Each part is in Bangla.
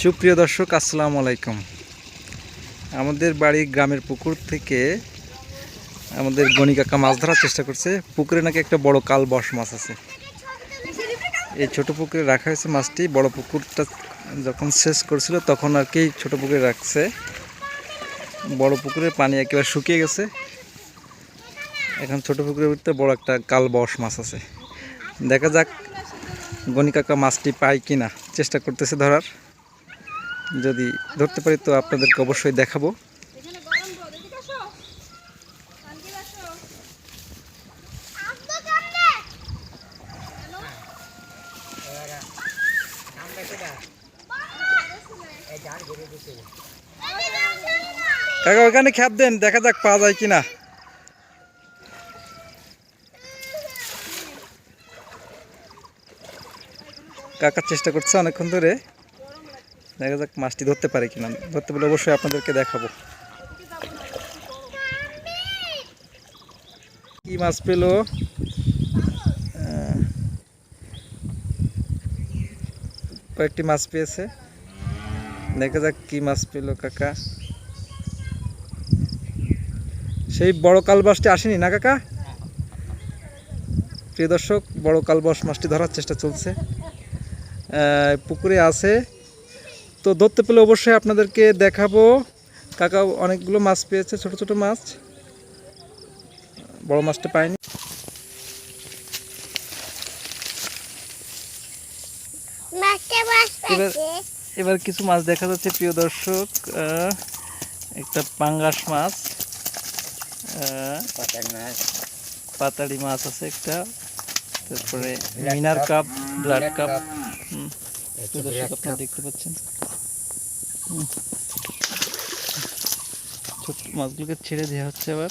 সুপ্রিয় দর্শক, আসসালামু আলাইকুম। আমাদের বাড়ি গ্রামের পুকুর থেকে আমাদের গণি কাকা মাছ ধরার চেষ্টা করছে। পুকুরে নাকি একটা বড় কাল বস মাছ আছে। এই ছোট পুকুরে রাখা হয়েছে মাছটি। বড় পুকুরটা যখন শেষ করছিল তখন আর কি ছোট পুকুরে রাখছে। বড় পুকুরের পানি একেবারে শুকিয়ে গেছে। এখন ছোট পুকুরের ভিতরে বড় একটা কাল বস মাছ আছে। দেখা যাক গণি কাকা মাছটি পায় কিনা। চেষ্টা করতেছে ধরার। যদি ধরতে পারি তো আপনাদেরকে অবশ্যই দেখাবো। কাকা ওখানে খ্যাপ দেন দেখা যাক পাওয়া যায় কিনা। কাকা চেষ্টা করছে অনেকক্ষণ ধরে। দেখা যাক মাছটি ধরতে পারে কিনা। ধরতে পারলে অবশ্যই আপনাদেরকে দেখাবো। কি মাছ পেল? কয়েকটি মাছ পেয়েছে। দেখা যাক কি মাছ পেল কাকা। সেই বড় কালবাসটি আসেনি না কাকা? প্রিয় দর্শক, বড় কালবাস মাছটি ধরার চেষ্টা চলছে। পুকুরে আছে। তো ধরতে পেলে অবশ্যই আপনাদেরকে দেখাবো। কাকা অনেকগুলো মাছ পেয়েছে ছোট ছোট মাছ। বড় মাছটা পায়নি এবার- এবার কিছু মাছ দেখা যাচ্ছে প্রিয় দর্শক। আহ, একটা পাঙ্গাস মাছ। আহ, পাতাড়ি মাছ। আছে একটা। তারপরে মিনার কাপ। Blood carp. আপনারা দেখতে পাচ্ছেন। মাছগুলোকে ছেড়ে দেওয়া হচ্ছে আবার।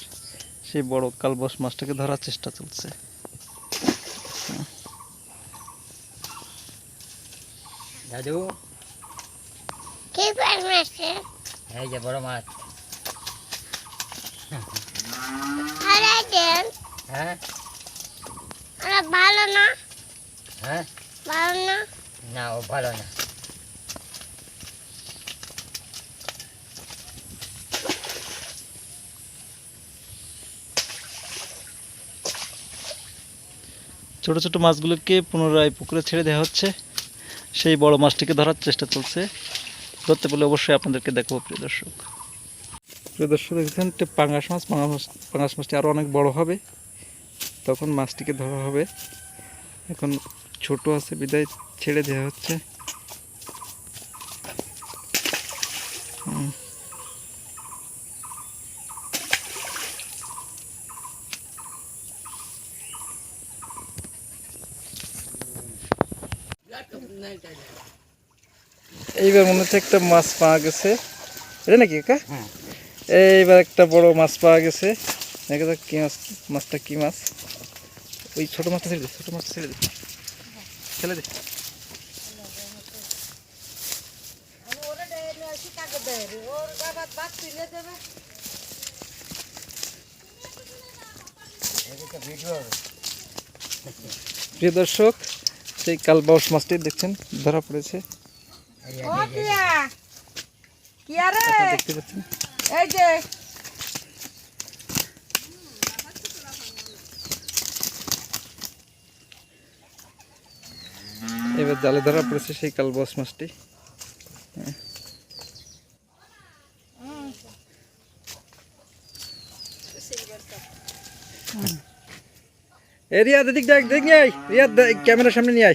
সেই বড় কালবস মাছটাকে ধরার চেষ্টা চলছে। দাদু। কি পার এই যে বড় মাছ। আরে হ্যাঁ? আরে ভালো না? হ্যাঁ? ভালো না? না ও ভালো না। ছোট ছোট মাছগুলোকে পুনরায় পুকুরে ছেড়ে দেওয়া হচ্ছে। সেই বড় মাছটিকে ধরার চেষ্টা চলছে। ধরতে পারলে অবশ্যই আপনাদেরকে দেখব, প্রিয় দর্শক। প্রিয় দর্শক, দেখছেন? পাঙ্গাস মাছ। পাঙাশ মাছ পাঙ্গাস মাছটি আরও অনেক বড় হবে। তখন মাছটিকে ধরা হবে। এখন ছোট আছে, বিদায় ছেড়ে দেওয়া হচ্ছে। এইবার মনে হচ্ছে একটা মাছ পাওয়া গেছে। এটা নাকি কাকা হ্যাঁ। এইবার একটা বড় মাছ পাওয়া গেছে। দেখা যাক কি মাছ মাছটা কি মাছ। ওই ছোট মাছটা ছেড়ে দে ছোট মাছটা ছেড়ে দে। ছেড়ে দে। প্রিয় দর্শক সেই কালবাউস মাছটি দেখছেন ধরা পড়েছে। দেখতে পাচ্ছেন? এই যে। এবার জালে ধরা পড়েছে সেই কালবাউস মাছটি। হ্যাঁ। এ রিয়াদ এদিক দেখ দেখ নিয়ে আয়। রিয়াদ দে- ক্যামেরার সামনে নিয়ে আয়।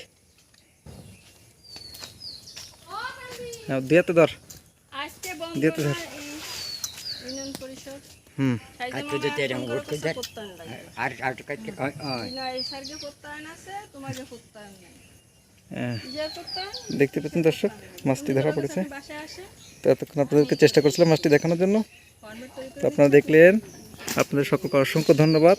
হ্যাঁ দিয়াতে ধর। আজকে বন্ধ দিতে ধর। হুম। আর আর। হ্যাঁ, দেখতে পাচ্ছেন দর্শক মাছটি ধরা পড়েছে। তো এতক্ষণ আপনাদেরকে চেষ্টা করছিলাম মাছটি দেখানোর জন্য। তো আপনারা দেখলেন আপনাদের সকলকে অসংখ্য ধন্যবাদ।